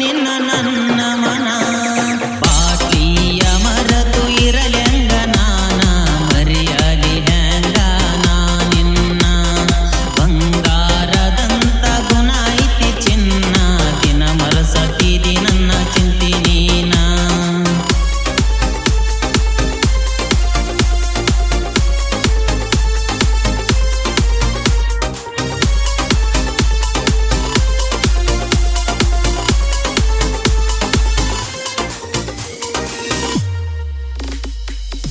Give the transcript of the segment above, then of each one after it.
ನಿನ್ನ ನನ್ನ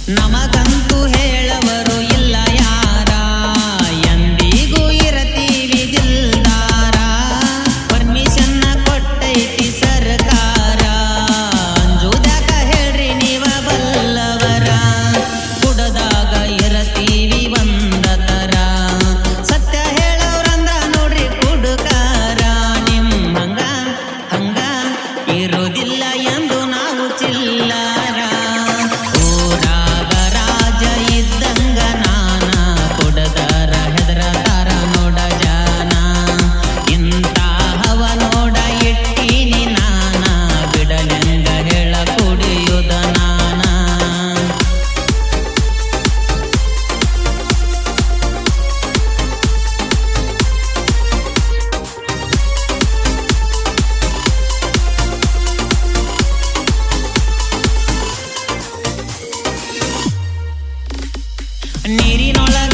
नमकं Needing all of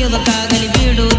ಯುವಕಗಲಿ ಬಿಡು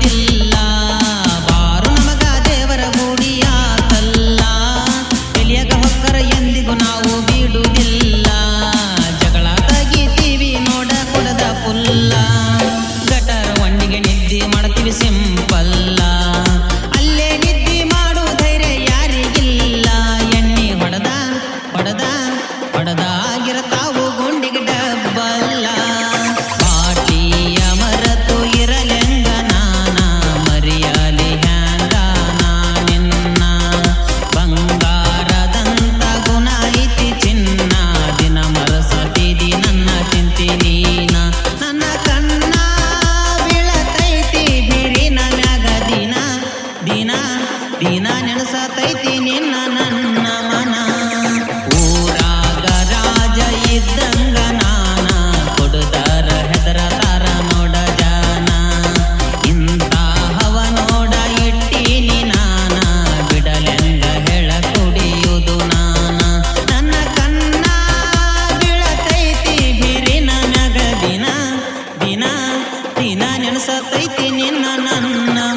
ದಿನ ನೆನಸತೈತಿ ನಿನ್ನ ನನ್ನ.